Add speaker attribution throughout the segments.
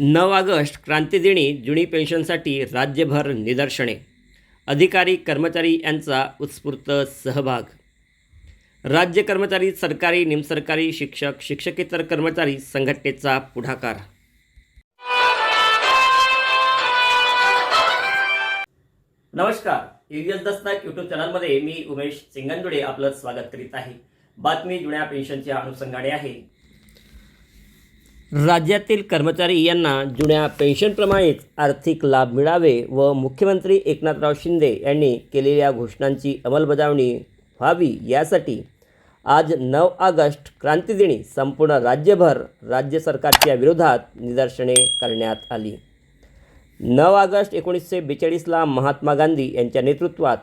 Speaker 1: नऊ ऑगस्ट क्रांतीदिनी जुनी पेन्शनसाठी राज्यभर निदर्शने. अधिकारी कर्मचारी यांचा उत्स्फूर्त सहभाग. राज्य कर्मचारी सरकारी निमसरकारी शिक्षक शिक्षकेतर कर्मचारी संघटनेचा पुढाकार. नमस्कार. युएस दस्तक यूट्यूब चॅनलमध्ये मी उमेश सिंगंदुडे आपलं स्वागत करीत आहे. बातमी जुन्या पेन्शनच्या अनुषंगाने आहे. राज्यातील कर्मचारी यांना जुन्या पेन्शनप्रमाणेच आर्थिक लाभ मिळावे व मुख्यमंत्री एकनाथराव शिंदे यांनी केलेल्या घोषणांची अंमलबजावणी व्हावी यासाठी आज नऊ ऑगस्ट क्रांतीदिनी संपूर्ण राज्यभर राज्य सरकारच्या विरोधात निदर्शने करण्यात आली. नऊ ऑगस्ट एकोणीसशे बेचाळीसला महात्मा गांधी यांच्या नेतृत्वात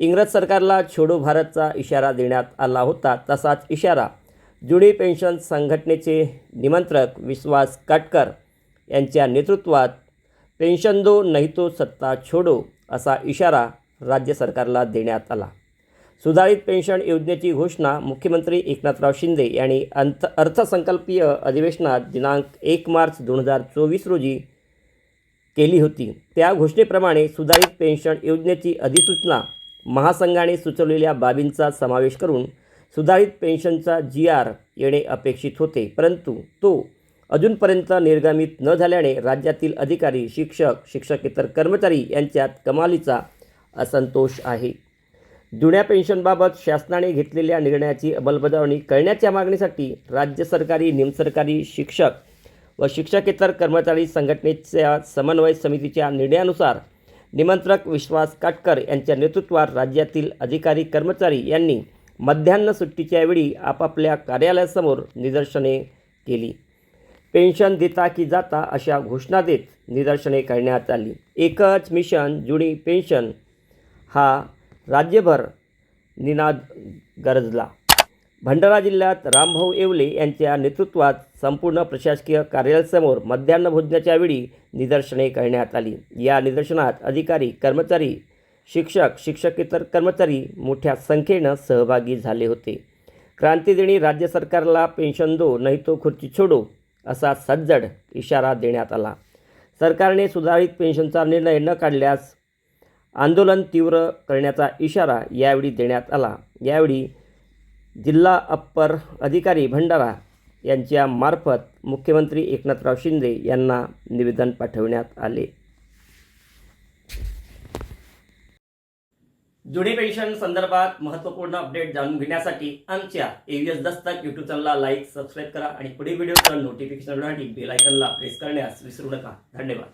Speaker 1: इंग्रज सरकारला छोडो भारतचा इशारा देण्यात आला होता तसाच इशारा जुडी पेन्शन संघटनेचे निमंत्रक विश्वास काटकर यांच्या नेतृत्वात पेन्शन दो नाही तो सत्ता छोडो असा इशारा राज्य सरकारला देण्यात आला. सुधारित पेन्शन योजनेची घोषणा मुख्यमंत्री एकनाथराव शिंदे यांनी अंत अर्थसंकल्पीय अधिवेशनात दिनांक एक मार्च दोन हजार चोवीस रोजी केली होती. त्या घोषणेप्रमाणे सुधारित पेन्शन योजनेची अधिसूचना महासंघाने सुचवलेल्या बाबींचा समावेश करून सुधारित पेन्शनचा जी आर येणे अपेक्षित होते परंतु तो अजूनपर्यंत निर्गमित न झाल्याने राज्यातील अधिकारी शिक्षक शिक्षकेतर कर्मचारी यांच्यात कमालीचा असंतोष आहे. जुन्या पेन्शनबाबत शासनाने घेतलेल्या निर्णयाची अंमलबजावणी करण्याच्या मागणीसाठी राज्य सरकारी निमसरकारी शिक्षक व शिक्षकेतर कर्मचारी संघटनेच्या समन्वय समितीच्या निर्णयानुसार निमंत्रक विश्वास काटकर यांच्या नेतृत्वात राज्यातील अधिकारी कर्मचारी यांनी मध्यान्ह सुट्टीच्या वेळी आपापल्या कार्यालयासमोर निदर्शने केली. पेन्शन देता की जाता अशा घोषणा देत निदर्शने करण्यात आली. एकच मिशन जुनी पेन्शन हा राज्यभर निनाद गरजला. भंडारा जिल्ह्यात रामभाऊ येवले यांच्या नेतृत्वात संपूर्ण प्रशासकीय कार्यालयासमोर मध्यान्ह भोजनाच्या वेळी निदर्शने करण्यात आली. या निदर्शनात अधिकारी कर्मचारी शिक्षक शिक्षकेतर कर्मचारी मोठ्या संख्येनं सहभागी झाले होते. क्रांतीदिनी राज्य सरकारला पेन्शन दो नाही तो खुर्ची छोडो असा सज्जड इशारा देण्यात आला. सरकारने सुधारित पेन्शनचा निर्णय न काढल्यास आंदोलन तीव्र करण्याचा इशारा यावेळी देण्यात आला. यावेळी जिल्हा अप्पर अधिकारी भंडारा यांच्या मार्फत मुख्यमंत्री एकनाथराव शिंदे यांना निवेदन पाठवण्यात आले. जुनी पेन्शन संदर्भात महत्त्वपूर्ण अपडेट जाणून घेण्यासाठी आमच्या एव्हीएस दस्तक युट्यूब चॅनलला लाईक सबस्क्राईब करा आणि पुढील व्हिडिओ नोटिफिकेशनसाठी बेल आयकनला प्रेस करण्यास विसरू नका. धन्यवाद.